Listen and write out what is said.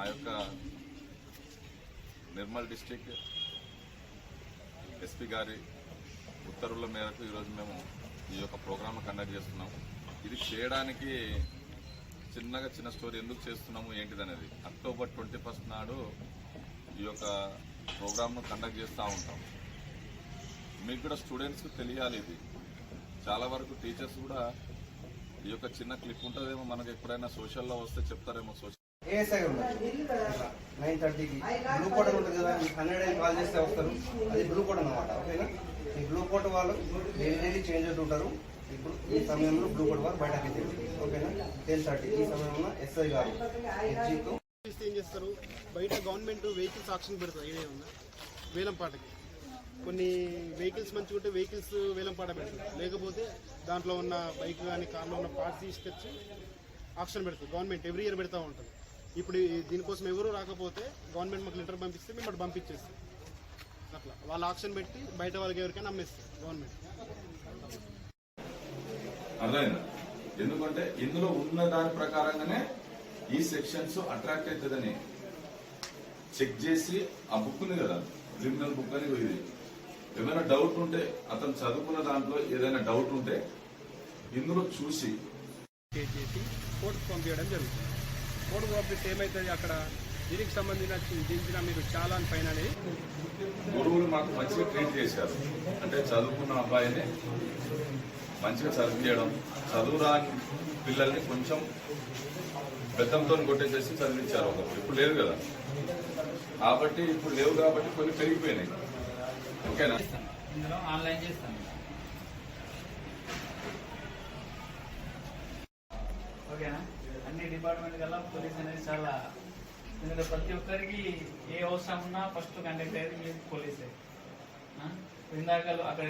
మా యొక్క Nirmal district SP గారి ఉత్తర్వుల మేరకు ఈరోజు మేము ఈ యొక్క ప్రోగ్రామ్ కండక్ట్ చేస్తున్నాము ఇది చేయడానికి చిన్నగా చిన్న స్టోరీ ఎందుకు చేస్తున్నాము ఏంటిదనేది. అక్టోబర్ ట్వంటీ ఫస్ట్ నాడు ఈ యొక్క ప్రోగ్రామ్ను కండక్ట్ చేస్తూ ఉంటాం. మీకు కూడా స్టూడెంట్స్కి తెలియాలి ఇది. చాలా వరకు టీచర్స్ కూడా ఈ యొక్క చిన్న క్లిప్ ఉంటుందేమో మనకు ఎప్పుడైనా సోషల్లో వస్తే చెప్తారేమో సోషల్ ఏఎస్ఐ ఉంటుంది నైన్ థర్టీకి. బ్లూ కోట్ ఉంటుంది కదా మీకు హండ్రెడ్ అని కాల్ చేస్తే వస్తారు. అది బ్లూ కోట్ అన్నమాట ఓకేనా? ఈ బ్లూ కోట్ వాళ్ళు డైలీ డైలీ చేంజ్ అవుతుంటారు ఇప్పుడు ఈ సమయంలో బ్లూ కోట్ వాళ్ళు బయటకి వెళ్ళి ఓకేనా? Ten thirty. ఈ సమయంలో ఎస్ఐ గారు ఏం చేస్తారు? బయట గవర్నమెంట్ వెహికల్స్ ఆక్షన్ పెడతారు. ఐడియా ఉందా? వేలంపాటకి కొన్ని వెహికల్స్ మంచిగా ఉంటే వెహికల్స్ వేలంపాట పెడతారు. లేకపోతే దాంట్లో ఉన్న బైక్ కానీ కార్లో ఉన్న పార్ట్స్ తీసుకొచ్చి ఆక్షన్ పెడతారు. గవర్నమెంట్ ఎవ్రీ ఇయర్ పెడతా ఉంటుంది ఇప్పుడు దీనికోసం ఎవరు రాకపోతే గవర్నమెంట్ మాకు లెటర్ పంపిస్తే మేము అటు పంపించేస్తాం. అట్లా. వాళ్ళు ఆక్షన్ పెట్టి బయట వాళ్ళకి ఎవరికైనా అమ్మేస్తారు గవర్నమెంట్. అర్థమైందా? ఎందుకంటే ఇందులో ఉన్న దాని ప్రకారంగానే ఈ సెక్షన్స్ అట్రాక్ట్ అవుతుందని చెక్ చేసి ఆ బుక్ ఉంది కదా క్రిమినల్ బుక్ అని ఇది ఏమైనా డౌట్ ఉంటే అతను చదువుకున్న దాంట్లో ఏదైనా డౌట్ ఉంటే ఇందులో చూసి చేసి కోర్టుకు పంపించడం జరుగుతుంది. కోర్టుకు పంపిస్తే ఏమవుతుంది అక్కడ? దీనికి సంబంధించిన దించిన మీరు చాలా అనేది. గురువులు మాకు మంచిగా ట్రీట్ చేశారు. అంటే చదువుకున్న అబ్బాయిని మంచిగా చదివించడం చదువురాని పిల్లల్ని కొంచెం బెత్తంతో కొట్టేసేసి చదివించారు ఒకప్పుడు. ఇప్పుడు లేదు కదా. కాబట్టి ఇప్పుడు లేవు కాబట్టి కొన్ని పెరిగిపోయినాయి. ఓకేనా? ఇందులో ఆన్లైన్ చేస్తాను. ఓకేనా? అన్ని డిపార్ట్మెంట్ కల్లా పోలీస్ అనేది చాలా ఎందుకంటే ప్రతి ఒక్కరికి ఏ అవసరం ఉన్నా ఫస్ట్ కండక్ట్ అయ్యేది మీరు పోలీసే. ఇందాక అక్కడ